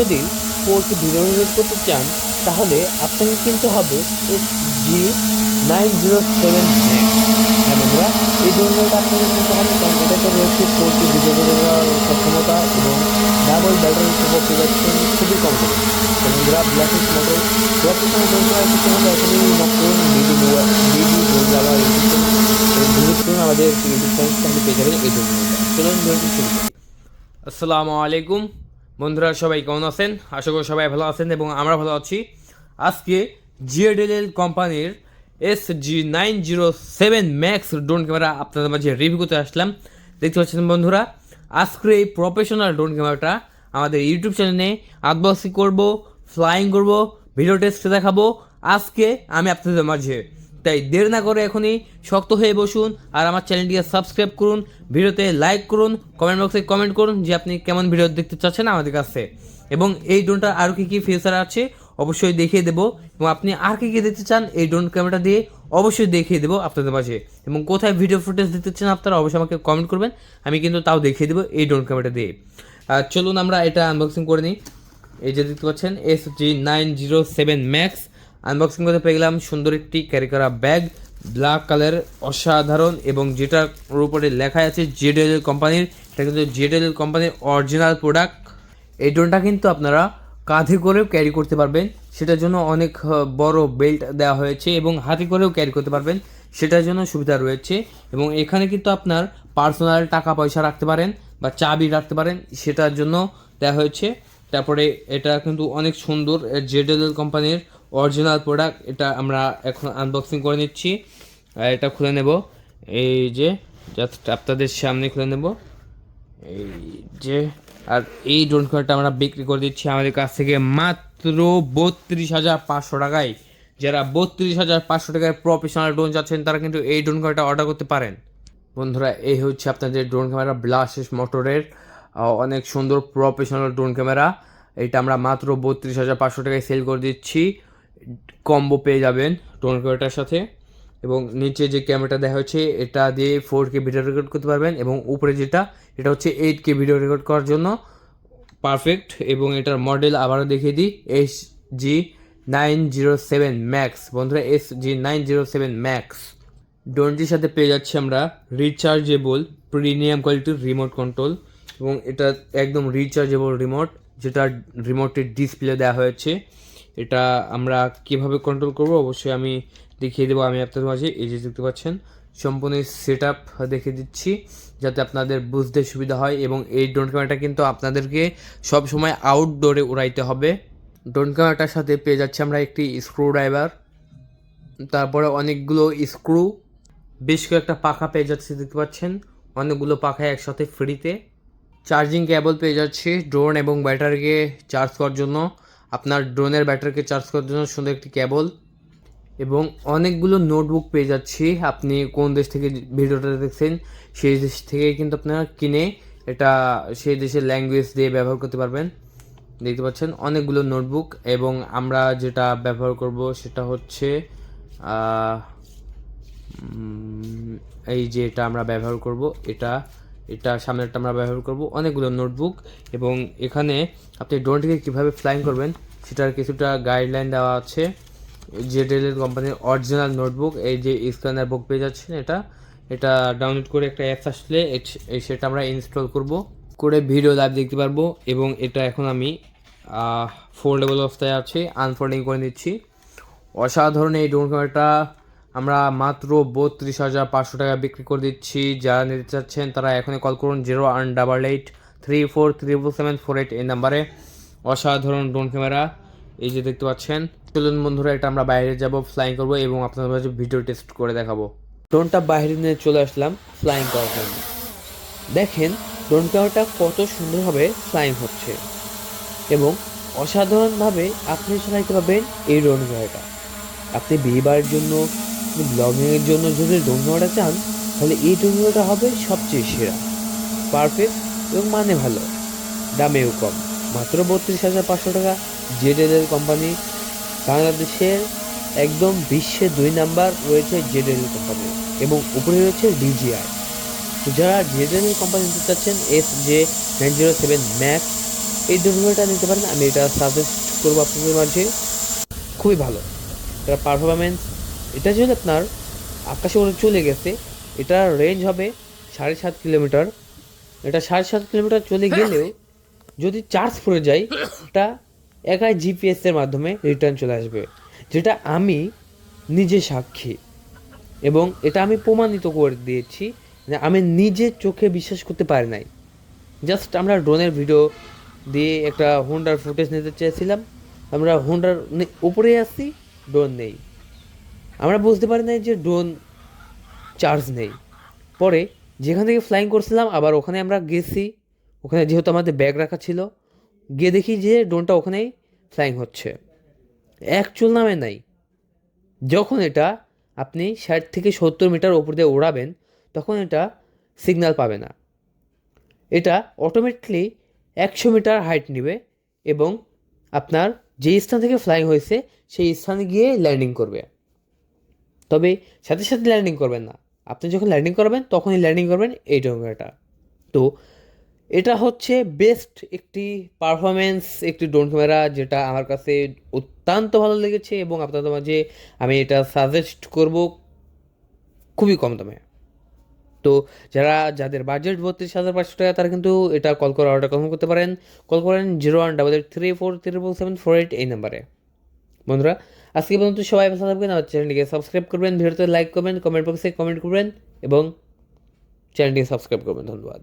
যদি video record করতে চান, তাহলে আপনাকে কিনতে হবে S G nine zero seven বন্ধুরা, এই ধরনের আপনাকে কিনতে হবে, কারণ এটাতে রয়েছে ভিডিও সক্ষমতা এবং ডাবল ব্যাটারি পাচ্ছেন খুবই কম করে কিছু হলে এখনই নক করুন বিডি বিডি আমাদের ইউটিউব চ্যানেল পেয়ে যাবেন এই ধরনের। চলুন আসসালামু আলাইকুম। বন্ধুরা, সবাই কেমন আছেন? আশা করি সবাই ভালো আছেন এবং আমরা ভালো আছি। আজকে জিএডএলএল কোম্পানির S G nine zero seven max drone camera আপনাদের মাঝে রিভিউ করতে আসলাম। দেখতে পাচ্ছেন বন্ধুরা আজকে এই প্রফেশনাল ড্রোন ক্যামেরাটা আমাদের ইউটিউব চ্যানেলে আনবক্সিং করব ফ্লাইং করব ভিডিও টেস্ট দেখাবো। আজকে আমি আপনাদের মাঝে তাই দেরি না করে এখনই শক্ত হয়ে বসুন আর আমার চ্যানেলটিকে সাবস্ক্রাইব করুন, ভিডিওতে লাইক করুন কমেন্ট বক্সে কমেন্ট করুন যে আপনি কেমন ভিডিও দেখতে চাচ্ছেন আমাদের কাছে। এবং এই ড্রোনটা আরও কী কী ফিচার আছে অবশ্যই দেখিয়ে দেবো এবং আপনি আর কী কী দেখতে চান এই ড্রোন ক্যামেরাটা দিয়ে অবশ্যই দেখিয়ে দেবো আপনাদের মাঝে। এবং কোথায় ভিডিও ফুটেজ দিতে চান আপনারা অবশ্যই আমাকে কমেন্ট করবেন, আমি কিন্তু তাও দেখিয়ে দেবো এই ড্রোন ক্যামেরাটা দিয়ে। আর চলুন আমরা এটা আনবক্সিং করে নিই। এই যে দেখতে পাচ্ছেন S G nine zero seven max unboxing করতে পেয়ে গেলাম সুন্দর একটি ক্যারি করা ব্যাগ ব্ল্যাক কালার অসাধারণ এবং যেটার উপরে লেখা আছে জেডএল কোম্পানির, এটা কিন্তু জেডএল কোম্পানির অরিজিনাল প্রোডাক্ট এই ড্রোনটা কিন্তু আপনারা কাঁধে করেও ক্যারি করতে পারবেন। সেটার জন্য অনেক বড় বেল্ট দেওয়া হয়েছে এবং হাতে করেও ক্যারি করতে পারবেন। সেটার জন্য সুবিধা রয়েছে এবং এখানে কিন্তু আপনার পার্সোনাল টাকা পয়সা রাখতে পারেন বা চাবি রাখতে পারেন, সেটার জন্য দেওয়া হয়েছে। তারপরে এটা কিন্তু অনেক সুন্দর জেডএল কোম্পানির অরিজিনাল প্রোডাক্ট এটা আমরা এখন আনবক্সিং করে নিচ্ছি। আর এটা খুলে নেব। এই যে জাস্ট আপনাদের সামনে খুলে নেব। এই যে, আর এই ড্রোন ক্যামেরাটা আমরা বিক্রি করে দিচ্ছি আমাদের কাছ থেকে মাত্র বত্রিশ হাজার পাঁচশো টাকায়। যারা বত্রিশ হাজার পাঁচশো টাকায় প্রফেশনাল ড্রোন যাচ্ছেন তারা কিন্তু এই ড্রোন ক্যামেরাটা অর্ডার করতে পারেন। বন্ধুরা, এই হচ্ছে আপনাদের ড্রোন ক্যামেরা ব্লাসেস মোটরের অনেক সুন্দর প্রফেশনাল ড্রোন ক্যামেরা এটা আমরা মাত্র বত্রিশ হাজার পাঁচশো টাকায় সেল করে দিচ্ছি। কম্বো পেয়ে যাবেন ক্যামেরাটার সাথে এবং নিচে যে ক্যামেরাটা দেখা হচ্ছে, এটা দিয়ে ফোর কে ভিডিও রেকর্ড করতে পারবেন এবং উপরে যেটা, এটা হচ্ছে এইট কে ভিডিও রেকর্ড করার জন্য পারফেক্ট এবং এটার মডেল আবারও দেখিয়ে দিই S G nine zero seven max বন্ধুরা S G nine zero seven max ড্রোনটির সাথে পেয়ে যাচ্ছি আমরা রিচার্জেবল প্রিমিয়াম কোয়ালিটির রিমোট কন্ট্রোল এবং এটা একদম রিচার্জেবল রিমোট যেটা রিমোটের ডিসপ্লে দেওয়া হয়েছে। এটা আমরা কীভাবে কন্ট্রোল করব? অবশ্যই আমি দেখিয়ে দেবো। আমি আপনাদের মাঝে এই যে দেখতে পাচ্ছেন, সম্পূর্ণ সেট আপ দেখিয়ে দিচ্ছি, যাতে আপনাদের বুঝতে সুবিধা হয় এবং এই ড্রোন ক্যামেরাটা কিন্তু আপনাদেরকে সব সময় আউটডোরে উড়াইতে হবে। ড্রোন ক্যামেরাটার সাথে পেয়ে যাচ্ছে আমরা একটি স্ক্রু ড্রাইভার তারপরে অনেকগুলো স্ক্রু বেশ কয়েকটা পাখা পেয়ে যাচ্ছে, দেখতে পাচ্ছেন, অনেকগুলো পাখা একসাথে ফ্রিতে চার্জিং কেবল পেয়ে যাচ্ছে ড্রোন এবং ব্যাটারিকে চার্জ করার জন্য। আপনার ড্রোনের ব্যাটারিকে চার্জ করার জন্য সুন্দর একটি কেবল এবং অনেকগুলো নোটবুক পেয়ে যাচ্ছি। আপনি কোন দেশ থেকে ভিডিওটা দেখছেন, সেই দেশ থেকে কিন্তু আপনারা কিনে এটা সেই দেশের ল্যাঙ্গুয়েজ দিয়ে ব্যবহার করতে পারবেন। দেখতে পাচ্ছেন, অনেকগুলো নোটবুক এবং আমরা যেটা ব্যবহার করব সেটা হচ্ছে এই যে এটা আমরা ব্যবহার করব, এটা এটা সামনেরটা আমরা ব্যবহার করব। অনেকগুলো নোটবুক এবং এখানে আপনি ড্রোনটিকে কীভাবে ফ্লাইং করবেন সেটার কিছুটা গাইডলাইন দেওয়া আছে। জেডেল কোম্পানির অরিজিনাল নোটবুক, এই যে স্ক্যানার বুক পেয়ে যাচ্ছেন এটা এটা ডাউনলোড করে একটা অ্যাপস আসলে সেটা আমরা ইনস্টল করব। করে ভিডিও লাইভ দেখতে পারব এবং এটা এখন আমি ফোল্ডেবল অবস্থায় আছে আনফোল্ডিং করে নিচ্ছি। অসাধারণ এই ড্রোন ক্যামেরাটা আমরা মাত্র বত্রিশ হাজার পাঁচশো টাকা বিক্রি করে দিচ্ছি। যারা নিতে চাচ্ছেন তারা এখনই কল করুন zero one double eight three four triple seven four eight এই নাম্বারে। অসাধারণ ড্রোন ক্যামেরা এই যে দেখতে পাচ্ছেন, চলুন বন্ধুরা, এটা আমরা বাইরে যাব ফ্লাইং করব এবং আপনাদের মাঝে ভিডিও টেস্ট করে দেখাবো। ড্রোনটা বাইরে নিয়ে চলে আসলাম ফ্লাইং করার জন্য। দেখেন ড্রোন ক্যামেরাটা কত সুন্দরভাবে ফ্লাইং হচ্ছে এবং অসাধারণভাবে আপনি চালাইতে পারবেন এই ড্রোন ক্যামেরাটা আপনি বিয়ে বাড়ির জন্য ব্লগিংয়ের জন্য যদি ক্যামেরা চান, তাহলে এই ক্যামেরাটা হবে সবচেয়ে সেরা। পারফেক্ট এবং মানে ভালো। দামেও কম। মাত্র বত্রিশ হাজার পাঁচশো টাকা জেডএল কোম্পানি। বাংলাদেশের একদম বিশ্বে দুই নাম্বার রয়েছে জেডএল কোম্পানি এবং উপরে রয়েছে ডিজিআই। তো যারা জেডএল কোম্পানি নিতে চাচ্ছেন S J nine zero seven max, এই ক্যামেরাটা নিতে পারেন। আমি এটা সাজেস্ট করব আপনাদের মাঝে। খুবই ভালো। এটার পারফরমেন্স এটা যদি আপনার আকাশে ওরা চলে গেছে এটার রেঞ্জ হবে সাড়ে সাত কিলোমিটার। এটা সাড়ে সাত কিলোমিটার চলে গেলেও যদি চার্জ পড়ে যায়, এটা একাই জিপিএসের মাধ্যমে রিটার্ন চলে আসবে, যেটা আমি নিজে সাক্ষী। এবং এটা আমি প্রমাণিত করে দিয়েছি যে আমি নিজে চোখে বিশ্বাস করতে পারি নাই। জাস্ট আমরা ড্রোনের ভিডিও দিয়ে একটা হোন্ডার ফুটেজ নিতে চেয়েছিলাম। আমরা হোন্ডার উপরে আসছি ড্রোন নেই। আমরা বুঝতে পারি নাই যে ড্রোন চার্জ নেই। পরে যেখান থেকে ফ্লাইং করছিলাম, আবার ওখানে আমরা গেছি। ওখানে যেহেতু আমাদের ব্যাগ রাখা ছিল, গিয়ে দেখি যে ড্রোনটা ওখানেই ফ্লাইং হচ্ছে। এক চুল নামে নাই। যখন এটা আপনি ষাট থেকে সত্তর মিটার ওপর দিয়ে ওড়াবেন, তখন এটা সিগন্যাল পাবে না। এটা অটোমেটিকলি একশো মিটার হাইট নেবে এবং আপনার যে স্থান থেকে ফ্লাইং হয়েছে, সেই স্থানে গিয়ে ল্যান্ডিং করবে। তবে সাথে সাথে ল্যান্ডিং করবেন না। আপনি যখন ল্যান্ডিং করবেন, তখনই ল্যান্ডিং করবেন এই ড্রোনটা তো এটা হচ্ছে বেস্ট একটি পারফরমেন্স একটি ড্রোন ক্যামেরা যেটা আমার কাছে অত্যন্ত ভালো লেগেছে এবং আপনাদের মাঝে আমি এটা সাজেস্ট করব খুবই কম দামে। তো যারা, যাদের বাজেট বত্রিশ হাজার পাঁচশো টাকা, তারা কিন্তু এটা কল করে অর্ডার কনফার্ম করতে পারেন। কল করেন zero one double eight three four triple seven four eight এই নাম্বারে বন্ধুরা, আজকে পর্যন্ত সবাই ভালো থাকবেন, আমার চ্যানেলটিকে সাবস্ক্রাইব করবেন, ভিডিওতে লাইক করবেন কমেন্ট বক্সে কমেন্ট করবেন, এবং চ্যানেলটিকে সাবস্ক্রাইব করবেন। ধন্যবাদ।